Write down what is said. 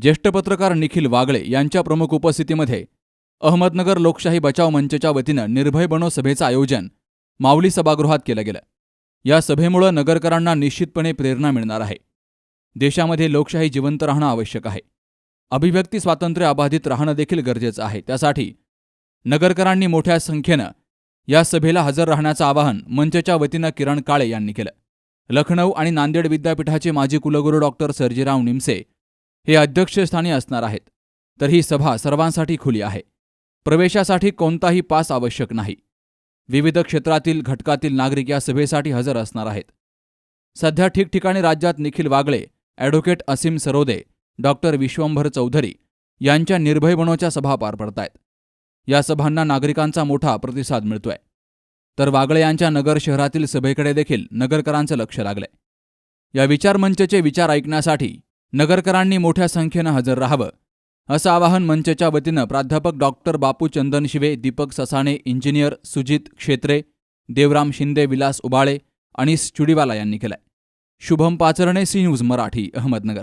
ज्येष्ठ पत्रकार निखिल वागळे यांच्या प्रमुख उपस्थितीमध्ये अहमदनगर लोकशाही बचाव मंचच्या वतीनं निर्भय बनो सभेचं आयोजन माऊली सभागृहात केलं गेलं. या सभेमुळं नगरकरांना निश्चितपणे प्रेरणा मिळणार आहे. देशामध्ये लोकशाही जिवंत राहणं आवश्यक आहे. अभिव्यक्ती स्वातंत्र्य अबाधित राहणं देखील गरजेचं आहे. त्यासाठी नगरकरांनी मोठ्या संख्येनं या सभेला हजर राहण्याचं आवाहन मंचच्या वतीनं किरण काळे यांनी केलं. लखनौ आणि नांदेड विद्यापीठाचे माजी कुलगुरू डॉक्टर सर्जीराव निमसे हे अध्यक्षस्थानी असणार आहेत. तर ही सभा सर्वांसाठी खुली आहे. प्रवेशासाठी कोणताही पास आवश्यक नाही. विविध क्षेत्रातील घटकातील नागरिक या सभेसाठी हजर असणार आहेत. सध्या ठिकठिकाणी राज्यात निखिल वागळे ॲडव्होकेट असीम सरोदे डॉक्टर विश्वंभर चौधरी यांच्या निर्भय बनोच्या सभा पार पडतायत. या सभांना नागरिकांचा मोठा प्रतिसाद मिळतोय. तर वागळे यांच्या नगर शहरातील सभेकडे देखील नगरकरांचं लक्ष लागलंय. या विचारमंचचे विचार ऐकण्यासाठी नगरकरांनी मोठ्या संख्येनं हजर राहावं असं आवाहन मंचच्या वतीनं प्राध्यापक डॉक्टर बापू चंदन शिवे दीपक ससाणे इंजिनियर सुजित क्षेत्रे देवराम शिंदे विलास उबाळे अनिस चुडीवाला यांनी केलंय. Shubham Pacharne C news Marathi Ahmednagar.